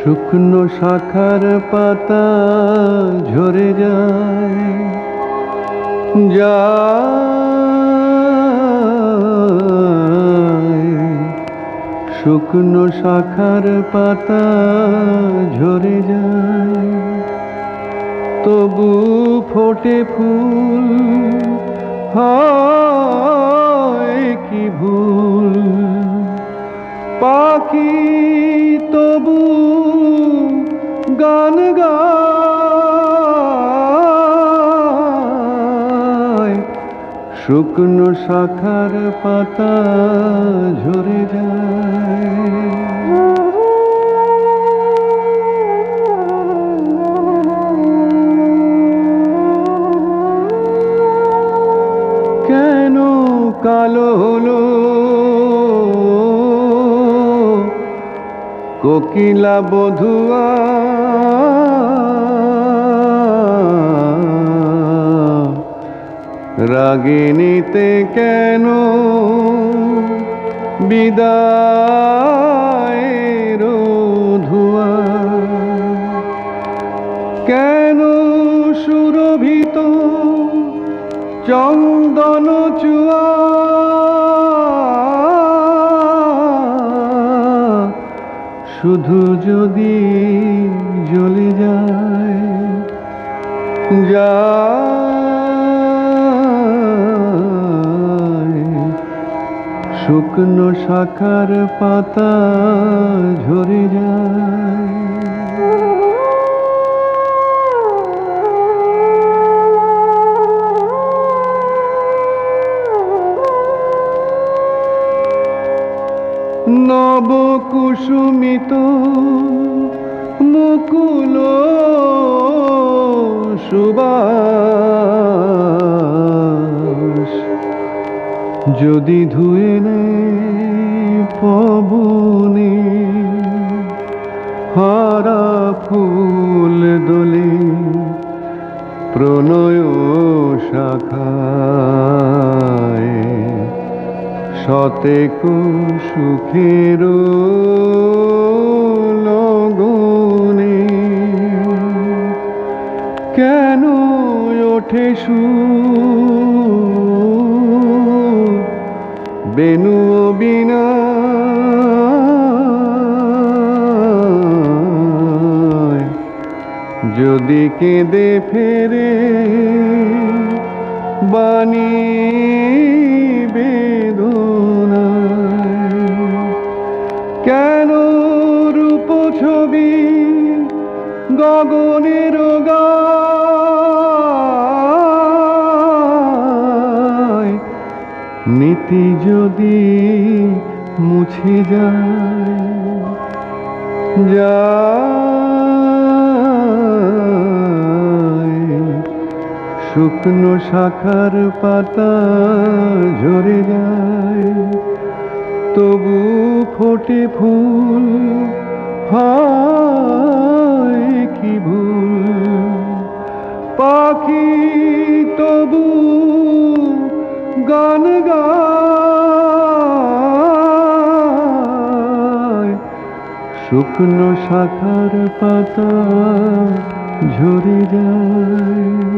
শুকনো শাখার পাতা ঝরে যায়। যায় শুকনো শাখার পাতা ঝরে যায়। তবু ফোটে ফুল হয় গান গায়। শুকনো শাখার পাতা ঝরে যায়। কেন কালো হলো? কোকিলা বধুয়া রাগিনীতে কেন বিদায়ের ধুয়া? কেন সুরভিত চন্দন চুয়া? শুধু যদি জ্বলে যায় যায় শুকনো শাখার পাতা ঝরে যায়। নব কুসুমিত মুকুল সুবাস। যদি ধুয়ে নে পবনে, হারা ফুল দোলে, প্রণয় শাখায় শতেক সুখের লগনে। কেন ওঠে সুর বেনু বিনা। যদি কেঁদে ফেরে বাণী বেদনায় কেন রূপ ছবি গগনের গায় নীতি যদি মুছে যায় শুকনো শাখার পাতা ঝরে যায়, তবু ফোটে ফুল হয় কি ভুল? পাখি গান গায়। শুকনো শাখার পাতা ঝরে যায়।